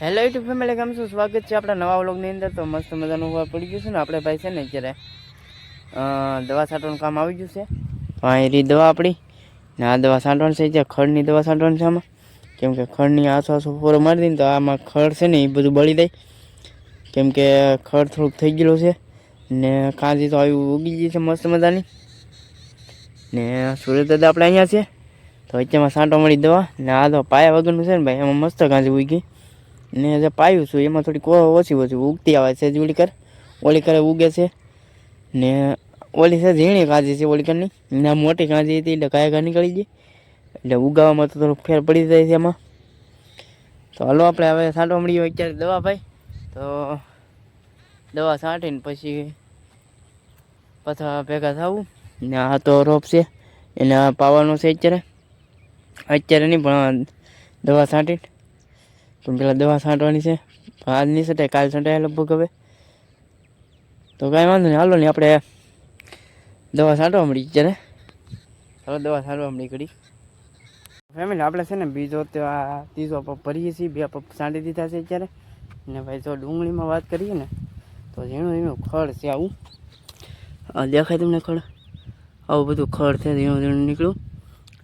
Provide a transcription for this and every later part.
Hello YouTube family કેમ છો? સ્વાગત છે આપણા નવા વ્લોગની અંદર. તો મસ્ત મજાનું વાર પડી ગયું ને. આપણે ભાઈ છે ને અત્યારે દવા છાંટવાનું કામ આવી ગયું છે. અહીં દવા આપણી. ને આ દવા છાંટવાની છે, જે ખડની દવા છાંટવાની છે આમાં. કેમ કે ખડની આસપાસ ફોરો મારી દઈને તો આમાં ખડ છે ને, એ બધું બળી જાય. કેમ કે ખડ થોડુંક થઈ ગયેલું છે. ને કાંજી તો આવી ઉગી ગઈ છે મસ્ત મજાની. ને સુરત દાદા આપણે અહીંયા છે. તો અત્યારમાં છાંટો મળી દવા. ને આ તો પાયા વગરનું છે ને ભાઈ. એમાં મસ્ત કાંજી ઉગી. ને જે પાયું છું, એમાં થોડીક ઓછી ઓછી ઉગતી આવે છે ઓલી કર ઓલી કરે ઉગે છે. ને ઓલી છે ઝીણી કાજી છે ઓલી કરની ને મોટી કાજી હતી એટલે કાયા કા નીકળી ગઈ. એટલે ઉગાવામાં તો થોડુંક ફેર પડી જાય છે એમાં. તો હાલો આપણે હવે છાંટો મળી હોય અત્યારે દવા ભાઈ. તો દવા છાંટીને પછી પાછા ભેગા થવું. ને આ તો રોપ છે. એને પાવાનો છે અત્યારે. અત્યારે નહીં પણ દવા છાંટીને. પણ પેલા દવા છાંટવાની છે. આજ નહીં છટાય કાલ છટાય લગભગ હવે. તો કાંઈ વાંધો નહીં. હાલો ને આપણે દવા છાંટવા મળી જ્યારે હાલો, દવા છાંટવા મળી કરી ફેમિલી, આપણે છે ને બીજો ત્યાં ત્રીજો પપ ભરીએ છીએ. બે પપ છાંટી દીધા છે અત્યારે. ને ભાઈ જો ડુંગળીમાં વાત કરીએ ને, તો ઝીણું ઝીણું ખડ છે આવું. દેખાય તમને ખડ? આવું બધું ખડ છે, ઝીણું ઝીણું નીકળ્યું.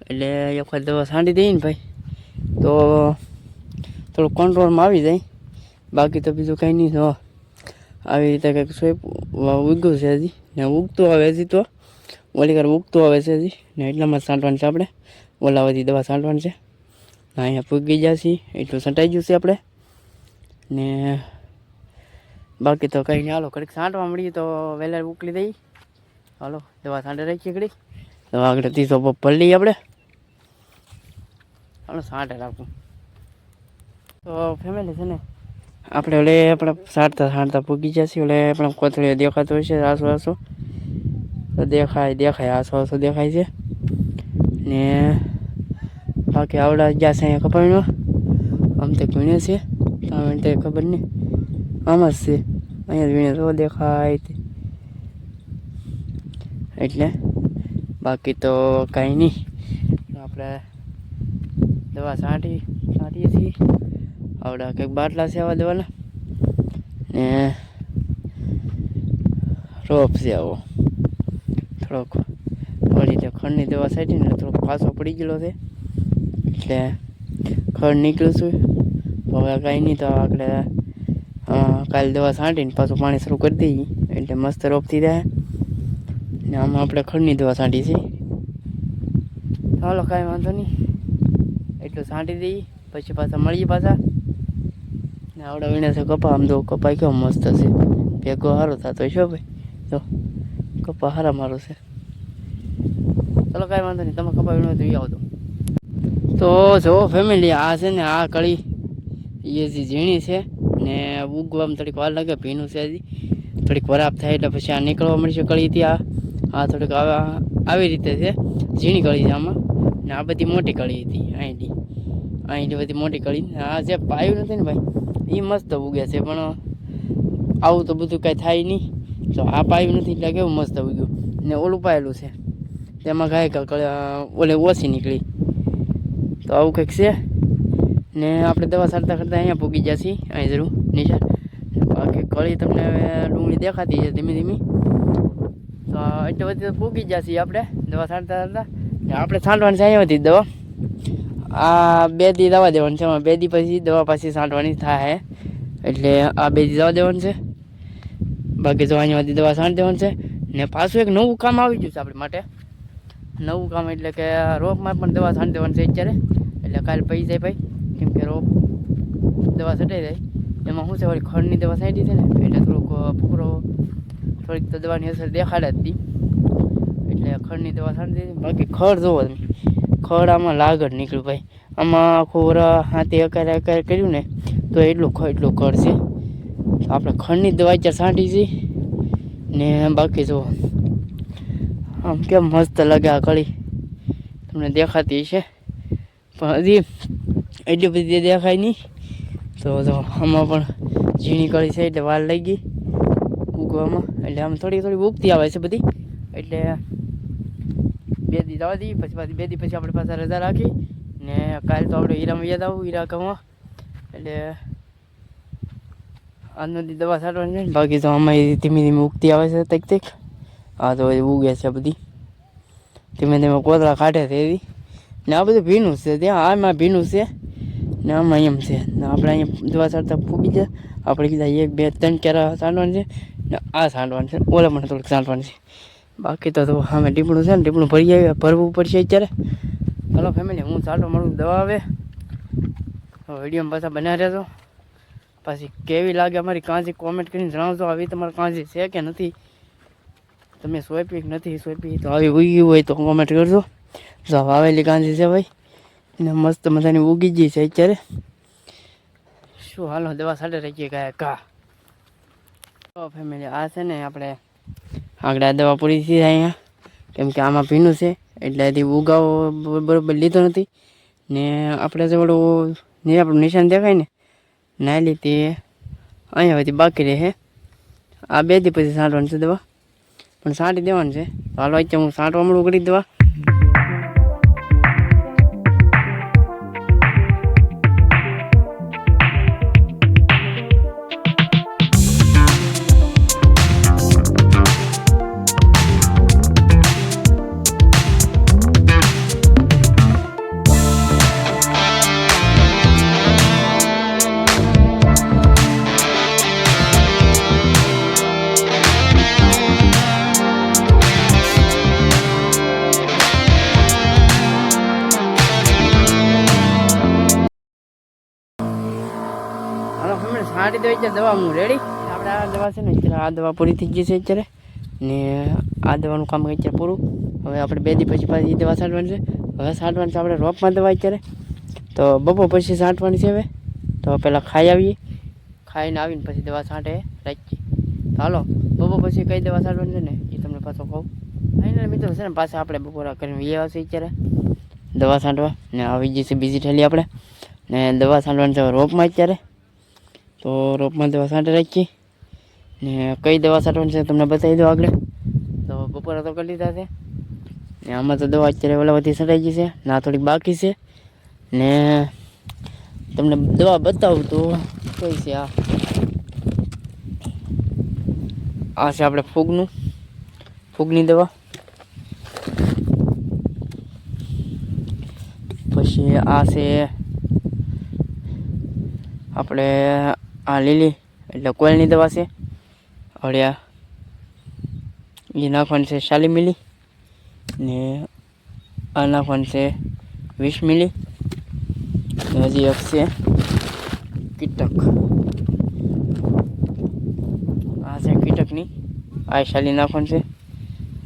એટલે એક વખત દવા છાંટી દઈએ ને ભાઈ. તો થોડું કંટ્રોલમાં આવી જાય. બાકી તો બીજું કંઈ નહીં. થવા આવી રીતે કંઈક સ્વેપ ઉગ્યું છે હજી. ને ઉગતું આવે હજી તો. ઓલી કાર ઉગતું આવે છે હજી. ને એટલામાં છાંટવાનું છે આપણે. ઓલા દવા છાંટવાની છે. અહીંયા પૂગી ગયા છીએ. એટલું છંટાઈ ગયું છે આપણે. ને બાકી તો કંઈ નહીં. હાલો, ઘડીક છાંટવા મળીએ તો વહેલા ઉકલી દઈ હાલો, દવા છાંટે રાખીએ ઘડીક. દવા આગળ ત્રીસો લઈએ આપણે. હાલો છાંટે રાખું. તો ફેમિલી છે ને, આપણે ઓલે આપણે સારતા સારતા પૂગી જશે ઓલે આપણે કોથળીઓ દેખાતો હોય છે આસો તો દેખાય દેખાય આસુ દેખાય છે. ને બાકી આવડા ગયા છે અહીંયા કપાવીનો આમ તો વીણે છે. આમ તે ખબર નહીં. આમ જ છે. અહીંયા વીણે તો દેખાય એટલે બાકી તો કાંઈ નહીં. આપણે દવા છાંટી છાંટીએ છીએ. આવડા કંઈક બાટલા આવા દેવાના ને રોપ છે આવો થોડોક વળી તે ખડની દવા છાંટી ને થોડોક પાછો પડી ગયેલો છે એટલે ખડ નીકળ્યું છું હવે કાંઈ નહીં તો આપણે કાલે દવા છાંટીને પાછું પાણી શરૂ કરી દઈએ એટલે મસ્ત રોપ થઈ જાય ને આમાં આપણે ખડની દવા છાંટી છે ચાલો કાંઈ વાંધો નહીં એટલું છાંટી દઈએ પછી પાછા મળીએ પાછા ને આવડા વીણે છે કપા આમ તો કપા કેવો મસ્ત છે. ભેગો સારો થતો છે ભાઈ. જો, કપા સારા મારો છે. ચલો કાંઈ વાંધો નહીં, તમે કપા વીણો તો આવજો. તો જો ફેમિલી આ છે ને, આ કળી એ જે ઝીણી છે ને ઉગવામાં થોડીક વાર લાગે, ભીનું છે હજી. થોડીક વરાપ થાય એટલે પછી આ નીકળવા મળશે કળી હતી આ. આ થોડીક આવી રીતે છે. ઝીણી કળી છે આમાં. ને આ બધી મોટી કળી હતી અહીંથી અહીંથી બધી મોટી કળી. આ જે પાયું નથી ને ભાઈ એ મસ્ત ઉગે છે, પણ આવું તો બધું કાંઈ થાય નહીં. તો આ પાયું નથી, એટલે કેવું મસ્ત ઉગ્યું. ને ઓલું પાયેલું છે. તેમાં ગાય ઓલે ઓછી નીકળી. તો આવું કંઈક છે. ને આપણે દવા સારતા કરતાં અહીંયા પૂગી છીએ, અહીં જરૂર નિશાન બાકી કળી તમને ડુંગળી દેખાતી છે ધીમે ધીમે. તો એટલે બધી પૂગી ગયા છીએ આપણે, દવા સારતા કરતાં આપણે છાંટવાની છે અહીંયા હતી દવા. આ બે દી દવા દેવાની છે. બે દી પછી દવા પાછી છાંટવાની થાય. એટલે આ બે દી દવા દેવાની છે. બાકી તો અહીંયાથી દવા છાંટી દેવાની છે. ને પાછું એક નવું કામ આવી ગયું છે આપણે માટે. નવું કામ એટલે કે રોપમાં પણ દવા છાંટી દેવાની છે અત્યારે. એટલે કાલે પૈ જાય ભાઈ કેમ કે રોપ દવા છટાઈ જાય. એમાં શું છે? વળી ખડની દવા છાંટી છે ને? એટલે થોડુંક ફૂકરો થોડીક દવાની અસર દેખાડે જ હતી એટલે ખડની દવા છાંટી બાકી ખડ જોવો તમે. ખડ આમાં લાગડ નીકળ્યું ભાઈ. આમાં આખું હાથે અકારે અકારે કર્યું ને, તો એટલું ખ, એટલું ખડ છે. આપણે ખડની દવા ચાર છાંટી છે. ને બાકી જો, આમ કેમ મસ્ત લાગે આ કળી. તમને દેખાતી છે પણ હજી એટલી બધી દેખાય નહીં. તો જો, આમાં પણ ઝીણી કળી છે એટલે વાર લઈ ગઈ ઉગવામાં. એટલે આમ થોડી થોડી ઉગતી આવે છે બધી. એટલે બે દી જવા દઈએ પછી પાછી બે દી પછી આપણે પાછા રજા રાખી ને કાલે તો આપણે હીરામાં યાદ આવું, હીરા કમવા એટલે આજનો દી દવા છાંટવાની છે બાકી તો એ ધીમે ધીમે ઉગતી આવે છે તક તક. આ તો ઉગે છે બધી. ધીમે ધીમે કોતરા કાઢે છે એવી. ને આ બધું ભીનું છે, ત્યાં આમાં ભીનું છે ને આમાં એમ છે. ને આપણે અહીંયા દવા સારતા ફૂગી જાય આપણે કીધા એક, બે, ત્રણ કેરા સાંડવાનું છે ને આ સાંડવાનું છે. ઓલા મને થોડુંક સાંડવાનું છે. બાકી તો અમે ડીપણું છે ને ટીપણું ભરી આવ્યા, ભરવું પડશે અત્યારે. હલો ફેમિલી હું સાટો મળું દવા આવે વિડીયોમાં પાછા બન્યા રહેજો. પછી કેવી લાગે અમારી કાંજી કોમેન્ટ કરીને જણાવજો. આવી તમારી કાંજી છે કે નથી? તમે સોંપી નથી સોંપી? તો આવી ઉગી હોય તો કોમેન્ટ કરજો. જો વાવેલી કાંજી છે ભાઈ. એને મસ્ત મજાની ઉગી ગઈ છે અત્યારે. શું હાલો, દવા સાથે રહી ગયા કા ફેમિલી આ છે ને આપણે આગળ દવા પૂરી થઈ અહીંયા. કેમ કે આમાં ભીનું છે, એટલે હજી ઉગાવો બરાબર લીધો નથી. ને આપણે જે ઓલું આપણું નિશાન દેખાય ને ના લીધી અહીંયા સુધી બાકી રહે આ બે દી પછી છાંટવાનું છે દવા. પણ છાંટી દેવાનું છે. હાલો અત્યારે હું છાંટવા મળું કરી દવા. હાલો છાંટી દો અત્યારે દવા હું રેડી. આપણે આ દવા છે ને અત્યારે આ દવા પૂરી થઈ છે અત્યારે. ને આ દવાનું કામ અત્યારે પૂરું. હવે આપણે બે દી પછી પાછી દવા છાંટવાની છે. હવે છાંટવાની છે આપણે રોપમાં દવા અત્યારે. તો બપોર પછી છાંટવાની છે હવે. તો પહેલાં ખાઈ આવીએ. ખાઈને આવીને પછી દવા છાંટે રાખીએ. તો હાલો, બપોર પછી કઈ દવા છાંટવાની છે ને એ તમને પાછો કહું. ફાઇનલ મિત્રો છે ને પાછા આપણે બપોરા કરીને એ આવશે અત્યારે. દવા છાંટવા. ને આવી જશે બીજી થેલી આપણે. ને દવા છાંટવાની છે રોપમાં અત્યારે. તો રોપમાં દવા છાંટી રાખીએ. ને કઈ દવા છાંટવાની છે તમને બતાવી દો આગળ. તો બપોરા તો કરી લીધા છે. ને આમાં તો દવા અત્યારે ઓલા બધી છંટાઈ ગઈ છે. ના થોડીક બાકી છે. ને તમને દવા બતાવું તો કઈ છે આ. આ છે આપણે ફૂગનું. ફૂગની દવા. પછી આ છે આપણે આ લીલી, એટલે કોયલની દવા છે. અળિયા એ નાખવાનું છે ચાલી મિલી ને આ નાખવાનું છે વીસ મિલી. હજી એક છે કીટક. આ છે કીટકની, આ શાલી નાખવાનું છે.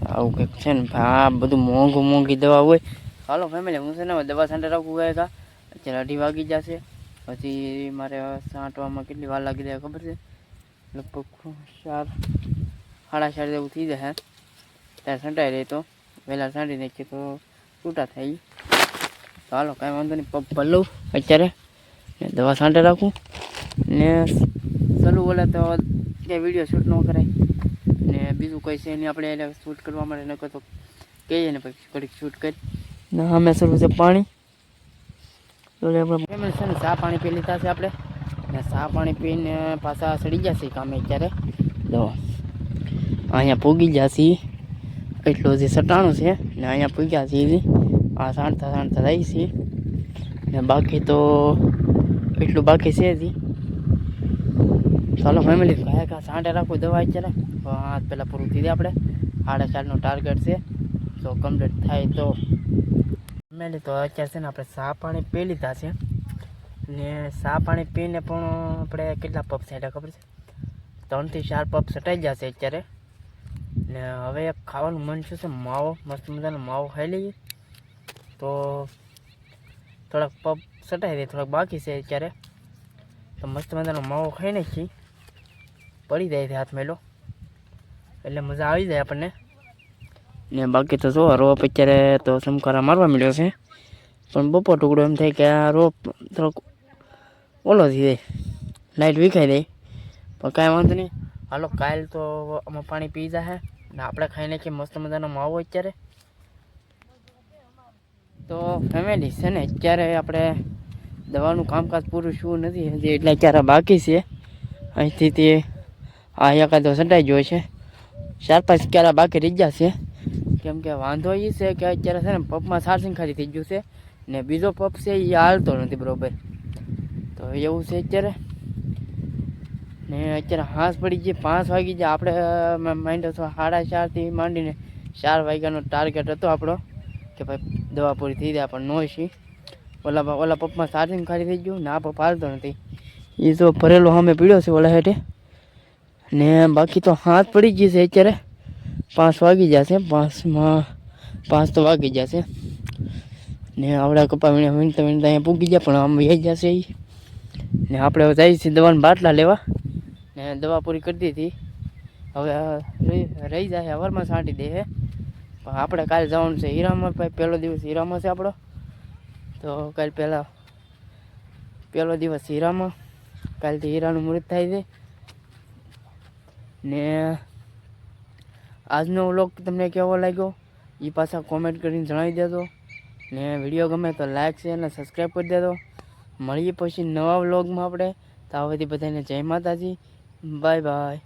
આવું કંઈક છે ને આ બધું મોંઘું મોંઘી દવા હોય. હાલો ફેમિલી હું છે ને દવા સેન્ટર રાખવું ગયા હતા. અત્યારે અઢી વાગી જશે પછી મારે સાંટવામાં કેટલી વાર લાગી જાય ખબર છે? લગભગ ચાર, સાડા ચાર જેવું થઈ જશે ત્યારે સંટાઈ રહી તો, વહેલા સાંટી નાખીએ તો છૂટા થઈ હાલો કાંઈ વાંધો નહીં, પગ ભરલું અત્યારે. ને દવા સાંટે રાખું. ને ચલું બોલે તો કે વીડિયો શૂટ ન કરાય. ને બીજું કંઈ છે નહીં, આપણે એને શૂટ કરવા માટે નકર તો કહીએ ને પછી, ઘડીક શૂટ કરી. ને, અમે શરૂ છે પાણી. તો આપણે ચા પાણી પી લીધા છે આપણે. ને ચા પાણી પીને પાછા સડી જશે કામે અત્યારે. તો અહીંયા પૂગી જશે એટલું જે સટાણું છે, ને અહીંયા પૂગ્યા છે એવી આ સાંઠતા સાંઠતા રહી છે ને બાકી તો એટલું બાકી છે હજી. ચાલો ફેમિલી કયા કયા સાંઠે રાખું દવા અત્યારે. આ પહેલાં પૂરું થઈ જાય આપણે. સાડા ચારનો ટાર્ગેટ છે. તો કમ્પ્લીટ થાય તો ફેમિલી તો અત્યારે છે ને આપણે સા પાણી પી લીધા છે. ને સા પાણી પીને પણ આપણે કેટલા પપ સાઈડા ખબર છે? ત્રણથી ચાર પપ સટાઈ જશે અત્યારે. ને હવે ખાવાનું મન શું છે, માવો, મસ્ત મજાનો માવો ખાઈ લઈએ. તો થોડાક પપ સટાઈ દે, થોડાક બાકી છે અત્યારે. તો મસ્ત મજાનો માવો ખાઈ નાખી. પડી જાય છે હાથ મેલો. એટલે મજા આવી જાય આપણને. ને બાકી તો જો રોપ અત્યારે તો સમકારા મારવા મળ્યો છે. પણ બપોર ટુકડો એમ થાય કે આ રોપ થોડોક ઓલો થઈ જાય લાઇટ વિખાઈ દે પણ કાંઈ વાંધો નહીં. હાલો, કાલ તો અમે પાણી પી જાય ને આપણે ખાઈ નાખીએ મસ્ત મજાનો માવો અત્યારે. તો ફેમિલી છે ને, અત્યારે આપણે દવાનું કામકાજ પૂરું શું નથી, હજી એટલે અત્યારે બાકી છે. અહીંથી તે આ એકાદો સંટાઈ ગયો છે. ચાર પાંચ ક્યારા બાકી રહી ગયા છે. કેમ કે વાંધો એ છે કે અત્યારે છે ને પપમાં ચાર્જિંગ ખાલી થઈ ગયું છે ને બીજો પપ છે એ હાલતો નથી બરાબર. તો એવું છે અત્યારે. ને અત્યારે હાંસ પડી ગઈ પાંચ વાગી જાય આપણે માઇન્ડ હતો સાડા ચારથી માંડીને ચાર વાગ્યાનો ટાર્ગેટ હતો આપણો કે ભાઈ દવા પૂરી થઈ જાય, પણ નો છે ઓલા ઓલા પપમાં ચાર્જિંગ ખાલી થઈ ગયું ને પપ હાલતો નથી. એ તો ભરેલો સામે પીડ્યો છે ઓલા હેઠે. ને બાકી તો હાથ પડી ગઈ છે અત્યારે. પાંચ વાગી જશે, પાંચમાં પાંચ તો વાગી જશે. ને આવડા કપા વીણ્યા વીણતા વીણતા અહીંયા પૂગી ગયા, પણ આમ વ્યાઈ જશે એ ને આપણે હવે જઈએ છીએ દવાના બાટલા લેવા. ને દવા પૂરી કરી દીધી. હવે રહી રહી જાય, હવારમાં છાંટી દે હે. પણ આપણે કાલે જવાનું છે હીરામાં, ભાઈ પહેલો દિવસ હીરામાં છે આપણો. તો કાલ પહેલાં, પહેલો દિવસ હીરામાં. કાલથી હીરાનું મૃત થાય છે. ને આજનો વ્લોગ તમને કેવો લાગ્યો? એ પાછા કોમેન્ટ કરીને જણાવી દેજો. ને વીડિયો ગમે તો લાઇક છે અને સબસ્ક્રાઈબ કરી દેજો. મળીએ પછી નવા વ્લોગમાં આપણે. તો આ બધી બધાને જય માતાજી. Bye bye